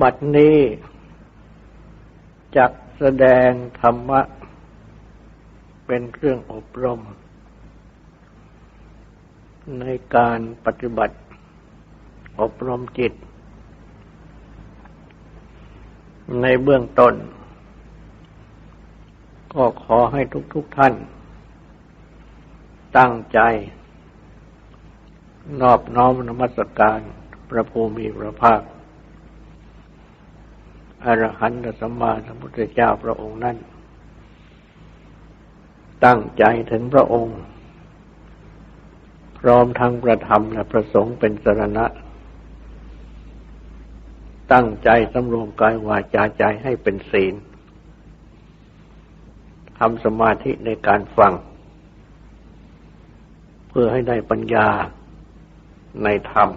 บัดนี้จักแสดงธรรมะ เป็นเครื่องอบรม ในการปฏิบัติ อบรมจิต ในเบื้องต้น ก็ขอให้ทุกๆทท่าน ตั้งใจ นอบน้อมนมัสการพระภูมิพระภาค อรหันตสัมมาสัมพุทธเจ้าพระองค์นั้น ตั้งใจถึงพระองค์ พร้อมทั้งประธรรมและประสงค์เป็นสรณะ ตั้งใจสำรวมกายวาจาใจให้เป็นศีลทำสมาธิในการฟัง เพื่อให้ได้ปัญญาในธรรม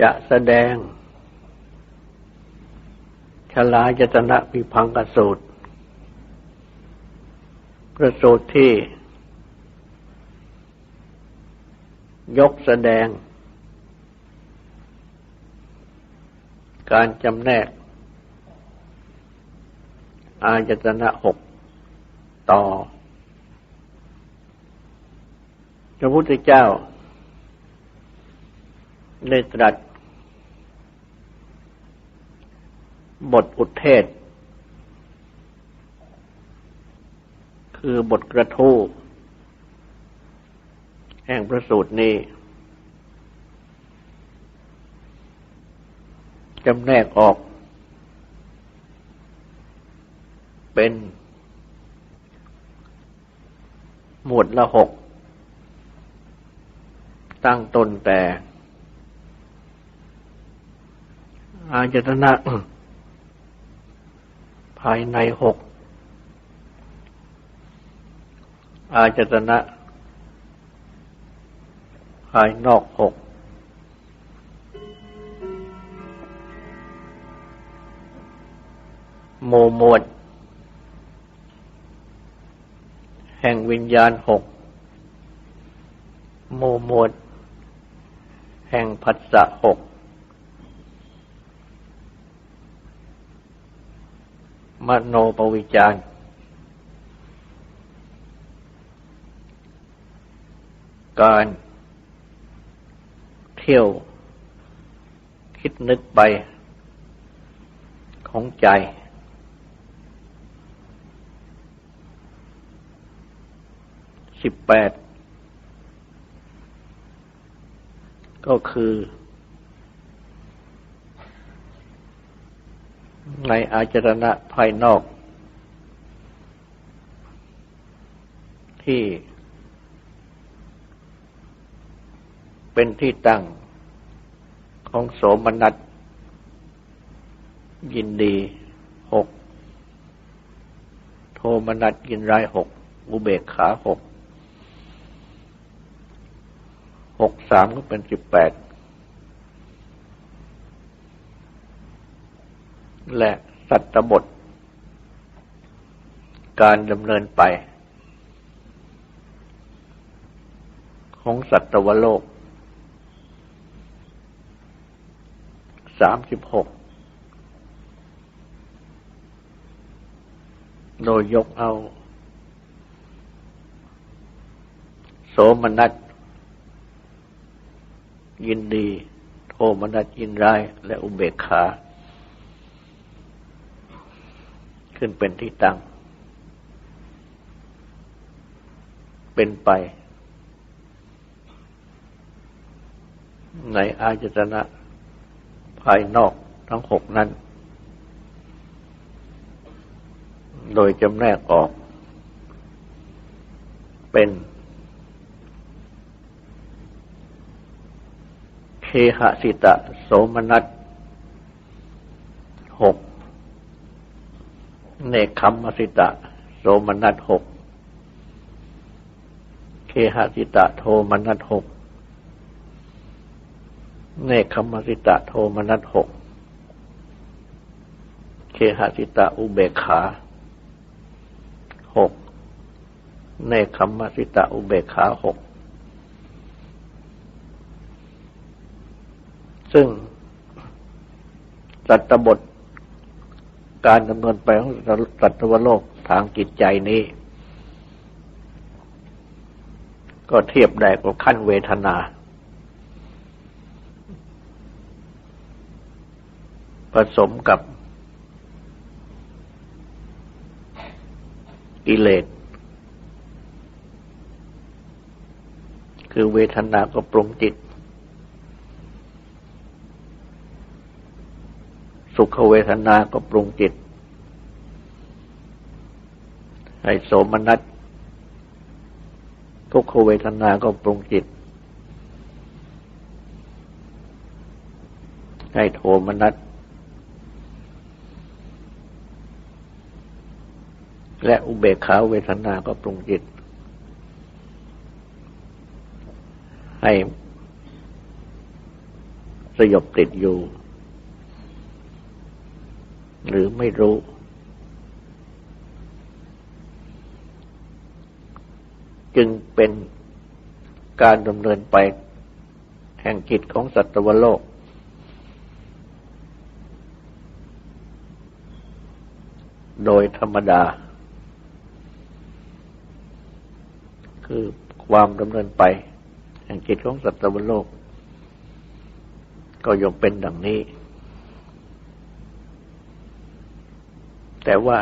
จะแสดง ชลายตนะพิพังกสูตรพระสูตรที่ ยกแสดง การจำแนก อายตนะหกต่อ พระพุทธเจ้าได้ตรัส บทอุทเทศ คือบทกระทู้แห่งพระสูตรนี้จำแนกออก เป็น หมวดละหก ตั้งต้นแต่ อาจตนะ ภายในหกอาจตนะ ภายนอกหกโมมวดแห่งวิญญาณหกโมมวดแห่งผัสสะหก มโนปวิจารการเที่ยวคิดนึกไปของใจ สิบแปด ก็คือ ในอาจรณะภายนอก ที่เป็นที่ตั้งของโสมนัสยินดีหก โทมนัสยินร้ายหก อุเบกขาหก หกสามก็เป็นสิบแปด และสัตบท การดำเนินไป ของสัตวโลกสามสิบหกโดยยกเอา โสมนัสยินดี โทมนัสยินร้าย และอุเบกขา ขึ้นเป็นที่ตั้ง เป็นไป ในอาจตนะภายนอกทั้งหกนั้น โดยจำแนกออก เป็น เคหสิตะ โสมนัสหก เนคขมมสิตะ โสมนัสหก เคหสิตะโทมนัสหก เนคขมมสิตะโทมนัสหก เคหสิตะอุเบกขาหก เนคขมมสิตะอุเบกขาหก ซึ่งสัตตบท การดำเนินไปของสัตวโลกทางจิตใจนี้ ก็เทียบได้กับขั้นเวทนา ผสมกับกิเลสคือเวทนาก็ปรุงจิต สุขเวทนาก็ปรุงจิต ให้โสมนัสทุกขเวทนาก็ปรุงจิต ให้โทมนัสและอุเบกขาเวทนาก็ปรุงจิต ให้สยบติดอยู่ หรือไม่รู้ จึงเป็นการดำเนินไปแห่งกิจของสัตวโลก โดยธรรมดา คือความดำเนินไป แห่งจิตของสัตว์โลก ก็ย่อมเป็นดังนี้ แต่ว่า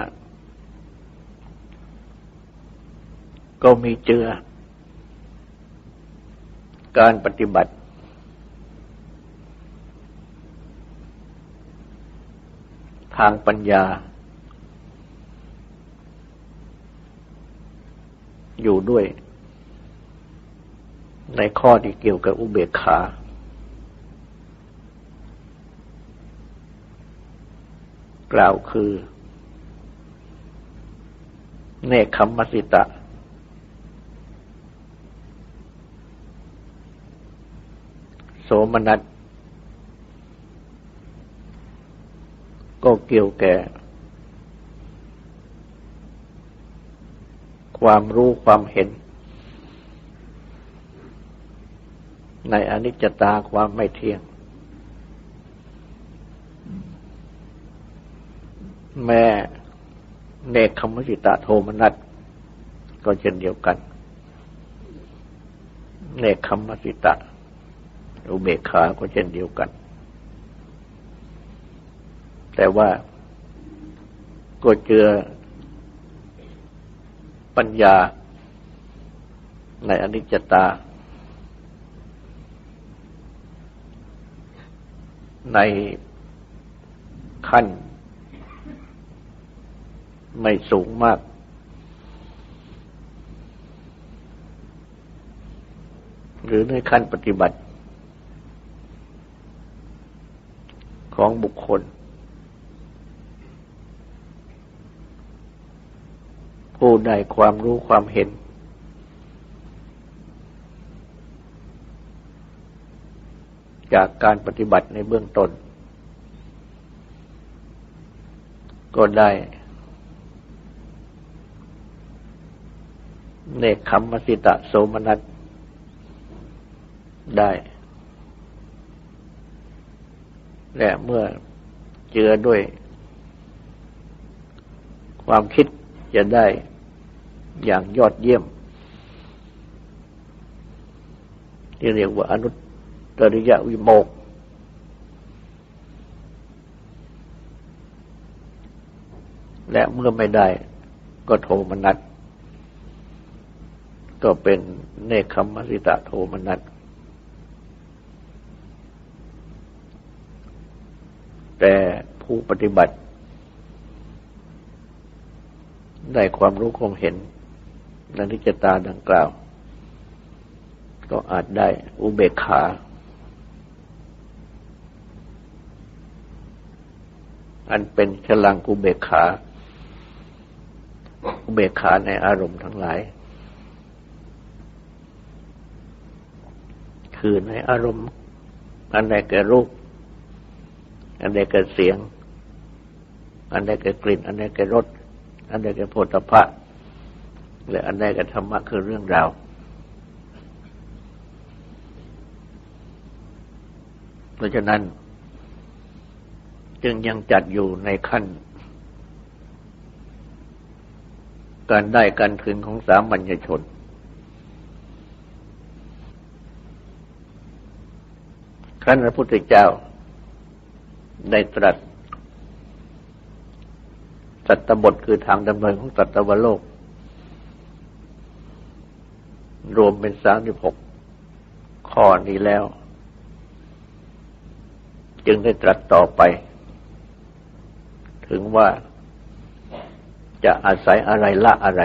ก็มีเจือ การปฏิบัติ ทางปัญญา อยู่ด้วย ในข้อที่เกี่ยวกับอุเบกขากล่าวคือ เนคขมมสิตะ โสมนัสก็เกี่ยวแก่ ความรู้ความเห็น ในอนิจจตาความไม่เที่ยง แม่ เนคขมสิตาโทมนัสก็เช่นเดียวกัน เนคขมสิตะอุเบกขาก็เช่นเดียวกัน แต่ว่าก็เจอปัญญาในอนิจจตา ในขั้น ไม่สูงมาก หรือในขั้นปฏิบัติ ของบุคคล ผู้ได้ความรู้ความเห็น จากการปฏิบัติในเบื้องต้นก็ได้ เนคขมมสิตะโสมนัสได้ และเมื่อเจอด้วย ความคิดจะได้อย่างยอดเยี่ยม ที่เรียกว่าอนุตริยวิโมกและเมื่อไม่ได้ก็โทมนัส ก็เป็นเนคขมมสิตะโทมนัสแต่ผู้ปฏิบัติ ได้ความรู้ความเห็นในนิจตาดังกล่าว ก็อาจได้อุเบกขา อันเป็นฉลังกุเบกขา อุเบกขาในอารมณ์ทั้งหลาย คือในอารมณ์ อันใดเกิดรูป อันใดเกิดเสียง อันใดเกิดกลิ่น อันใดเกิดรส อันใดเกิดโผฏฐะและอันใดเกิดธรรมะคือเรื่องราวเพราะฉะนั้น จึงยังจัดอยู่ในขั้น การได้การถึงของสามัญชน ขั้นพระพุทธเจ้า ได้ตรัสสัตบทคือทางดำเนินของสัตวโลก รวมเป็นสามสิบหกข้อนี้แล้ว จึงได้ตรัสต่อไป ถึงว่าจะอาศัยอะไรละอะไร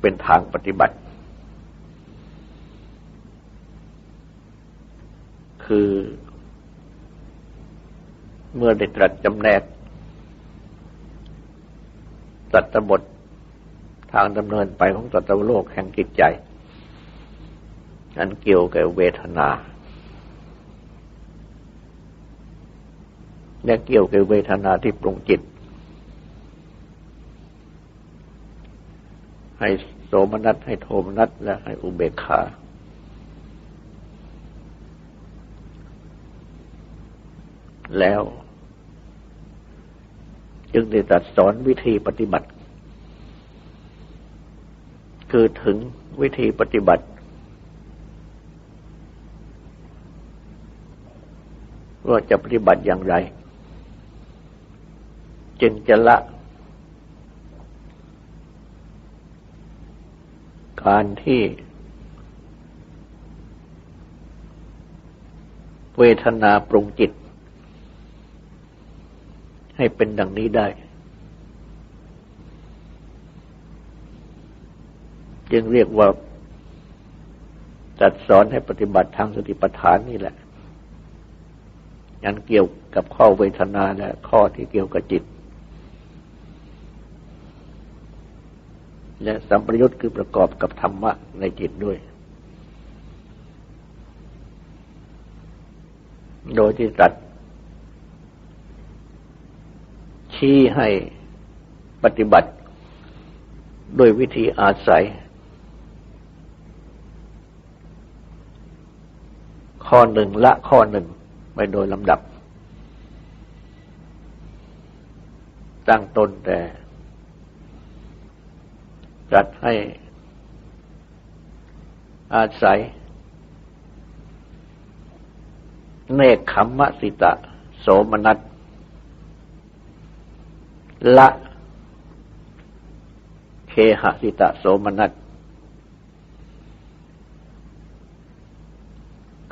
เป็นทางปฏิบัติ คือ เมื่อได้ตรัสจำแนกสัตบททางดำเนินไปของสัตวโลกแห่งจิตใจ อันเกี่ยวกับเวทนา และเกี่ยวกับเวทนาที่ปรุงจิต ให้โสมนัสให้โทมนัสและให้อุเบกขา แล้ว จึงได้ตรัสสอนวิธีปฏิบัติ คือถึงวิธีปฏิบัติ ว่าจะปฏิบัติอย่างไร จึงจะละ การที่เวทนาปรุงจิต ให้เป็นดังนี้ได้ จึงเรียกว่าจัดสอนให้ปฏิบัติทางสติปัฏฐานนี่แหละยันเกี่ยวกับข้อเวทนาและข้อที่เกี่ยวกับจิต และสัมปยุตคือประกอบกับธรรมะในจิตด้วย โดยที่ตัด ชี้ให้ปฏิบัติด้วยวิธีอาศัย ข้อหนึ่งละข้อหนึ่งไปโดยลำดับ ตั้งต้นแต่จัดให้อาศัย เนคขมมสิตะ โสมนัส ละเคหสิตะโสมนัส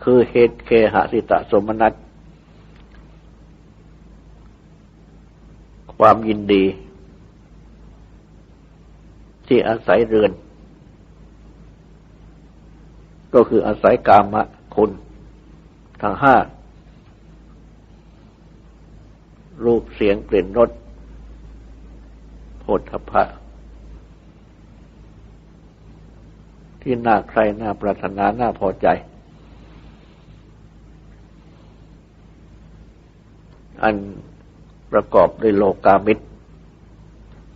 คือเหตุเคหสิตะโสมนัสความยินดี ที่อาศัยเรือน ก็คืออาศัยกามะคุณทั้งห้ารูปเสียงกลิ่นรส โพธพะ ที่น่าใครน่าปรารถนาน่าพอใจ อันประกอบด้วยโลกามิตร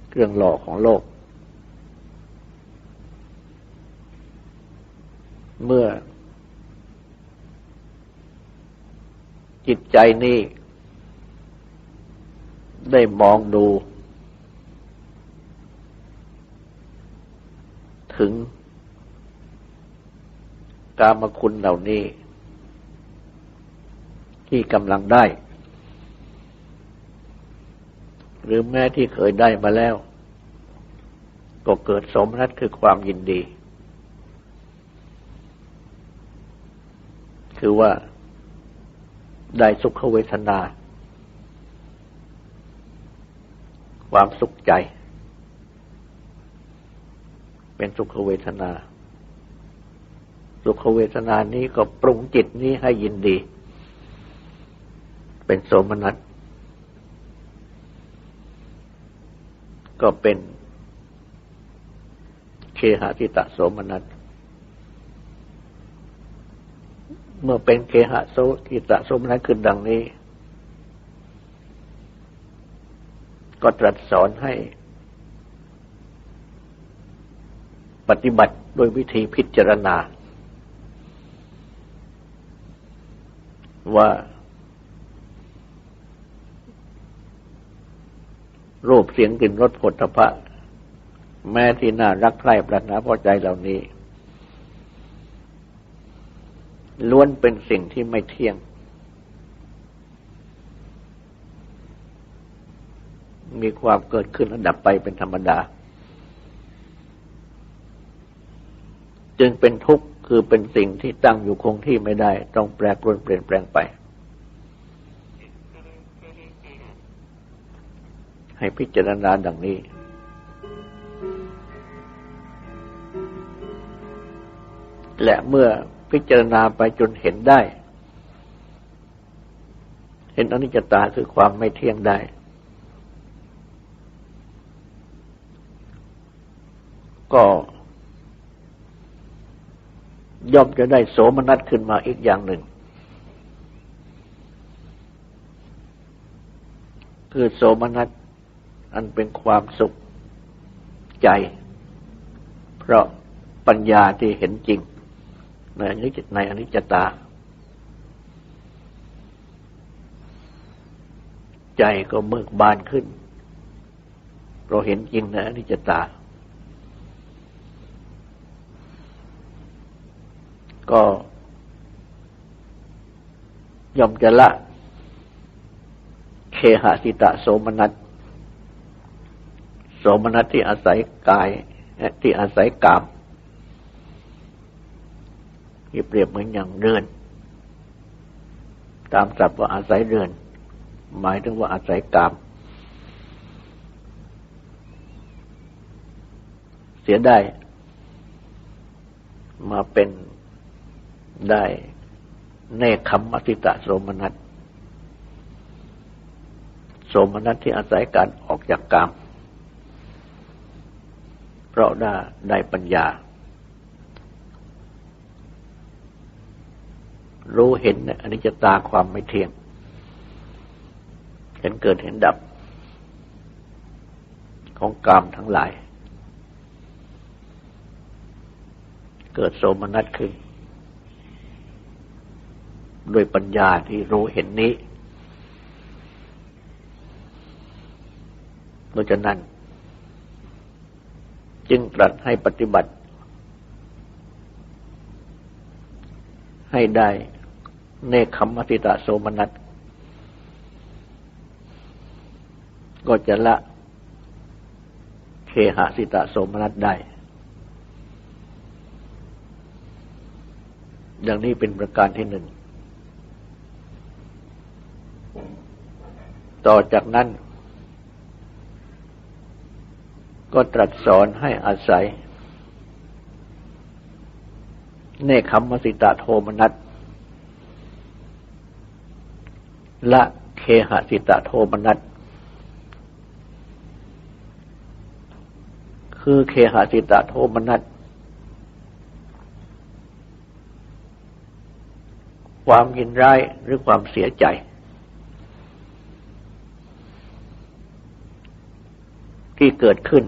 เครื่องหล่อของโลก เมื่อ จิตใจนี้ได้มองดู ถึง กามคุณเหล่านี้ ที่กำลังได้ หรือแม้ที่เคยได้มาแล้ว ก็เกิดสมนัตคือความยินดี คือว่าได้สุขเวทนา ความสุขใจ เป็นสุขเวทนา สุขเวทนานี้ก็ปรุงจิตนี้ให้ยินดี เป็นโสมนัส ก็เป็นเคหะทิตะโสมนัส เมื่อเป็นเคหะโสทิตะโสมนัสขึ้นดังนี้ ก็ตรัสสอนให้ ปฏิบัติด้วยวิธีพิจารณา ว่า รูปเสียงกลิ่นรสผลตภะแม้ที่น่ารักใคร่ปรารถนาพอใจเหล่านี้ ล้วนเป็นสิ่งที่ไม่เที่ยง มีความเกิดขึ้นระดับไปเป็นธรรมดา จึงเป็นทุกข์คือเป็นสิ่งที่ตั้งอยู่คงที่ไม่ได้ ต้องแปรปรวนเปลี่ยนแปลงไป ให้พิจารณาดังนี้และเมื่อพิจารณาไปจนเห็นได้ เห็นอนิจจตาคือความไม่เที่ยงได้ ก็ ย่อมจะได้โสมนัสขึ้นมาอีกอย่างหนึ่ง คือโสมนัสอันเป็นความสุขใจ เพราะปัญญาที่เห็นจริง ในอนิจในอนิจจตา ใจก็เบิกบานขึ้น เราเห็นจริงในอนิจจตา ก็ย่อมจะละเคหะสิตะโสมนัสโสมนัสที่อาศัยกายที่อาศัยกามที่เปรียบเหมือนอย่างเรือน ตามศัพท์ว่าอาศัยเรือน หมายถึงว่าอาศัยกาม เสียได้มาเป็น ได้เนคขมมติตะโสมนัสโสมนัสที่อาศัยการออกจากกามเพราะได้ได้ปัญญา รู้เห็นอนิจจตาความไม่เที่ยง เห็นเกิดเห็นดับ ของกามทั้งหลาย เกิดโสมนัสขึ้น ด้วยปัญญาที่รู้เห็นนี้ เพราะฉะนั้น จึงตรัสให้ปฏิบัติ ให้ได้เนคขมมติตาโสมนัสก็จะละเคหสิตาโสมนัสได้ ดังนี้เป็นประการที่หนึ่ง ต่อจากนั้น ก็ตรัสสอนให้อาศัย เนคขมมสิตาโทมนัสละเคหสิตาโทมนัสคือเคหสิตาโทมนัสความยินร้ายหรือความเสียใจ ที่เกิดขึ้น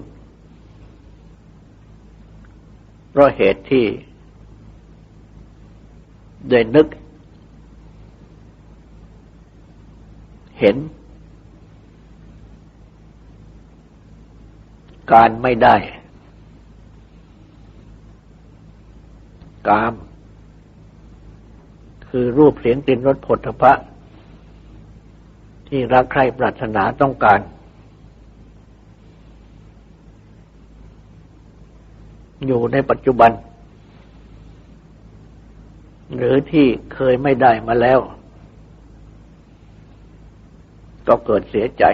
เพราะเหตุที่ได้นึก เห็น การไม่ได้ กาม คือรูปเสียงกลิ่นรสผลพระที่รักใคร่ปรารถนาต้องการ อยู่ในปัจจุบัน หรือที่เคยไม่ได้มาแล้ว ก็เกิดเสียใจ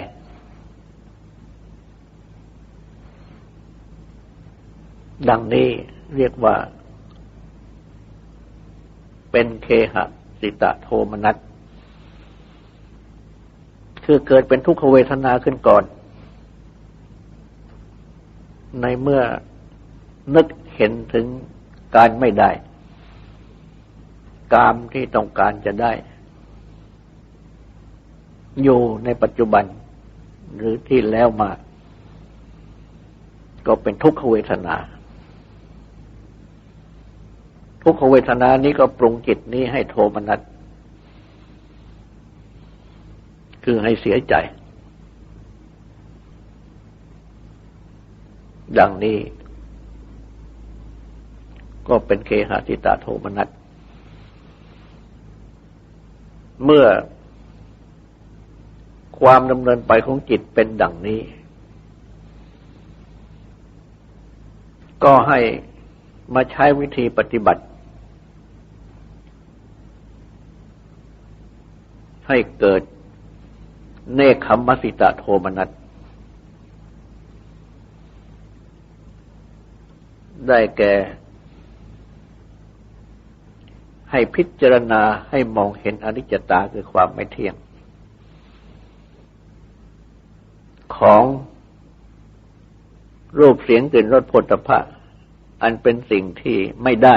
ดังนี้เรียกว่า เป็นเคหะสิตะโทมนัสคือเกิดเป็นทุกขเวทนาขึ้นก่อน ในเมื่อ นึกเห็นถึงการไม่ได้ กามที่ต้องการจะได้ อยู่ในปัจจุบัน หรือที่แล้วมา ก็เป็นทุกขเวทนา ทุกขเวทนานี้ก็ปรุงจิตนี้ให้โทมนัสคือให้เสียใจ ดังนี้ ก็เป็นเคหะทิตาโทมนัสเมื่อความดำเนินไปของจิตเป็นดังนี้ ก็ให้มาใช้วิธีปฏิบัติ ให้เกิดเนคขมัสิตะโทมนัสได้แก่ ให้พิจารณาให้มองเห็นอนิจจตาคือความไม่เที่ยง ของรูปเสียงกลิ่นรสผลิตภะอันเป็นสิ่งที่ไม่ได้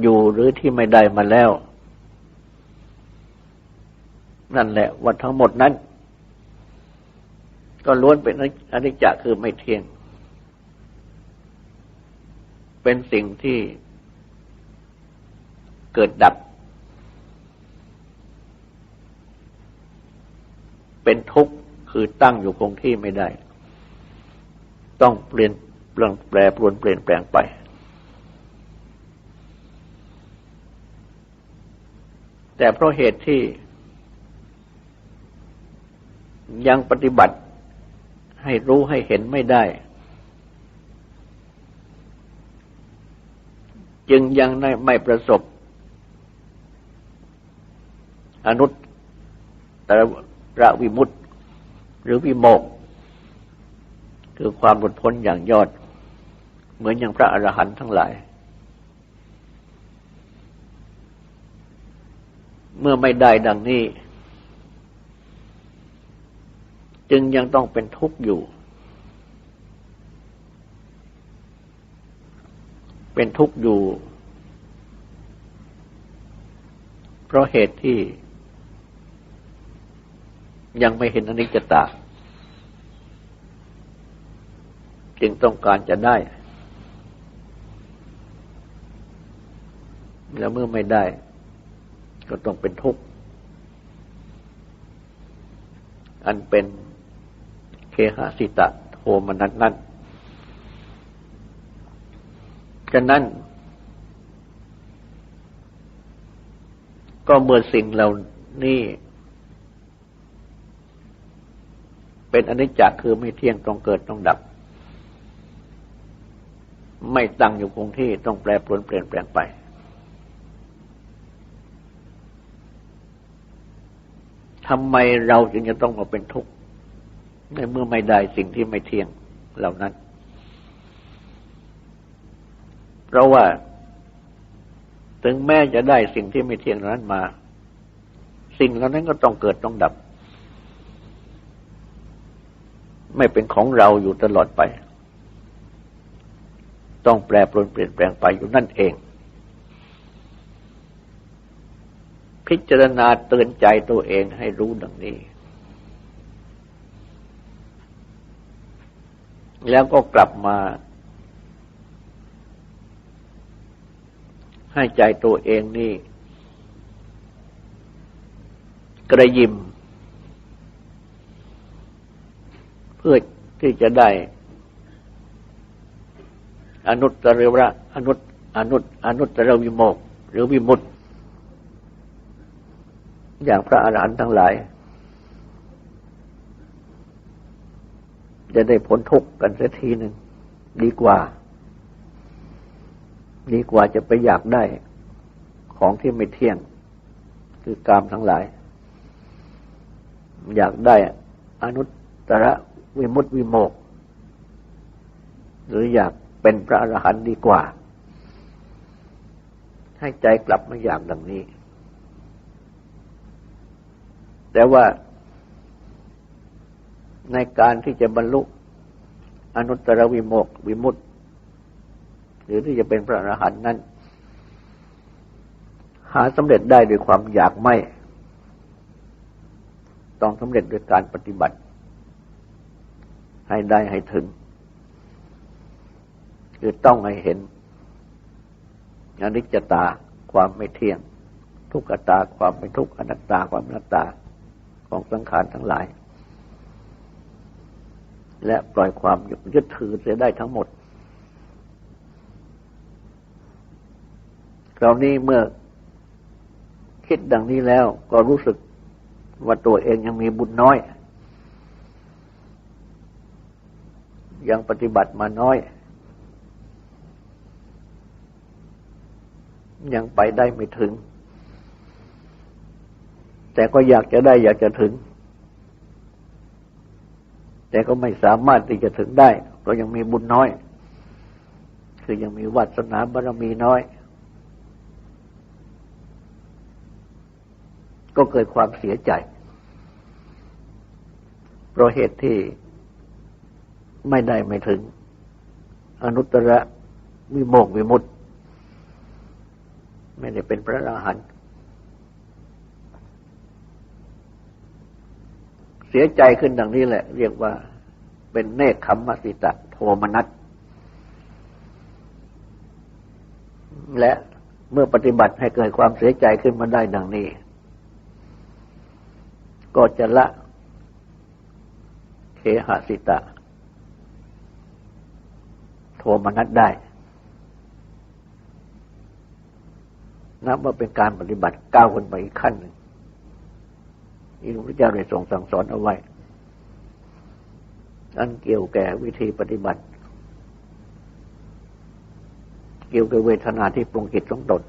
อยู่หรือที่ไม่ได้มาแล้ว นั่นแหละว่าทั้งหมดนั้น ก็ล้วนเป็นอนิจจคือไม่เที่ยง เป็นสิ่งที่เกิดดับ เป็นทุกข์คือตั้งอยู่คงที่ไม่ได้ ต้องเปลี่ยนเปลี่ยนแปรปรวนเปลี่ยนแปลงไป แต่เพราะเหตุที่ยังปฏิบัติให้รู้ให้เห็นไม่ได้ จึงยังไม่ประสบ อนุตตระวิมุตติ หรือวิโมก คือความหลุดพ้นอย่างยอด เหมือนอย่างพระอรหันต์ทั้งหลาย เมื่อไม่ได้ดังนี้ จึงยังต้องเป็นทุกข์อยู่ เป็นทุกข์อยู่ เพราะเหตุที่ ยังไม่เห็นอนิจจตาจึงต้องการจะได้ แล้วเมื่อไม่ได้ ก็ต้องเป็นทุกข์อันเป็นเคหสิตะโทมนัสนั้น ฉะนั้น ก็เมื่อสิ่งเหล่านี้เป็นอนิจจคือไม่เที่ยงต้องเกิดต้องดับ ไม่ตั้งอยู่คงที่ต้องแปรปรวนเปลี่ยนแปลงไป ทำไมเราจึงจะต้องมาเป็นทุกข์ในเมื่อไม่ได้สิ่งที่ไม่เที่ยงเหล่านั้น เพราะว่า ถึงแม้จะได้สิ่งที่ไม่เที่ยงนั้นมา สิ่งเหล่านั้นก็ต้องเกิดต้องดับ ไม่เป็นของเราอยู่ตลอดไป ต้องแปรปรวนเปลี่ยนแปลงไปอยู่นั่นเอง พิจารณาเตือนใจตัวเองให้รู้ดังนี้แล้วก็กลับมา ให้ใจตัวเองนี่ กระยิม เพื่อที่จะได้ อนุตตรระอนุตอนุตอนุตตรวิโมก หรือวิมุตอย่างพระอรหันต์ทั้งหลาย จะได้พ้นทุกข์กันสักทีหนึ่งดีกว่า ดีกว่าจะไปอยากได้ของที่ไม่เที่ยง คือกามทั้งหลาย อยากได้อนุตตรวิมุตติวิโมก หรืออยากเป็นพระอรหันต์ดีกว่า ให้ใจกลับมาอยากดังนี้ แต่ว่าในการที่จะบรรลุอนุตตรวิโมกวิมุตติ หรือที่จะเป็นพระอรหันต์นั้น หาสำเร็จได้ด้วยความอยากไม่ ต้องสำเร็จด้วยการปฏิบัติ ให้ได้ให้ถึง คือต้องให้เห็นอนิจจตาความไม่เที่ยง ทุกขตาความไม่ทุกข์อนัตตาความอนัตตาของสังขารทั้งหลาย และปล่อยความยึดถือเสียได้ทั้งหมด คราวนี้เมื่อคิดดังนี้แล้วก็รู้สึกว่าตัวเองยังมีบุญน้อย ยังปฏิบัติมาน้อย ยังไปได้ไม่ถึง แต่ก็อยากจะได้อยากจะถึง แต่ก็ไม่สามารถที่จะถึงได้เพราะยังมีบุญน้อย คือยังมีวัสนาบารมีน้อย ก็เกิดความเสียใจ เพราะเหตุที่ไม่ได้ไม่ถึง อนุตตรวิโมกวิมุตไม่ได้เป็นพระอรหันต์เสียใจขึ้นดังนี้แหละ เรียกว่าเป็นเนคขมมสิตะโทมนัสและเมื่อปฏิบัติให้เกิดความเสียใจขึ้นมาได้ดังนี้ ก็จะละเคหสิตะ โทมนัสได้ นับว่าเป็นการปฏิบัติก้าวขึ้นไปอีกขั้นหนึ่งที่พระพุทธเจ้าได้ทรงสั่งสอนเอาไว้ อันเกี่ยวแก่วิธีปฏิบัติ เกี่ยวกับเวทนาที่ปรุงจิตของตน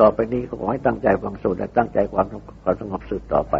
ต่อไปนี้ก็ขอให้ตั้งใจฟังสูตรและตั้งใจความความสงบสืบต่อไป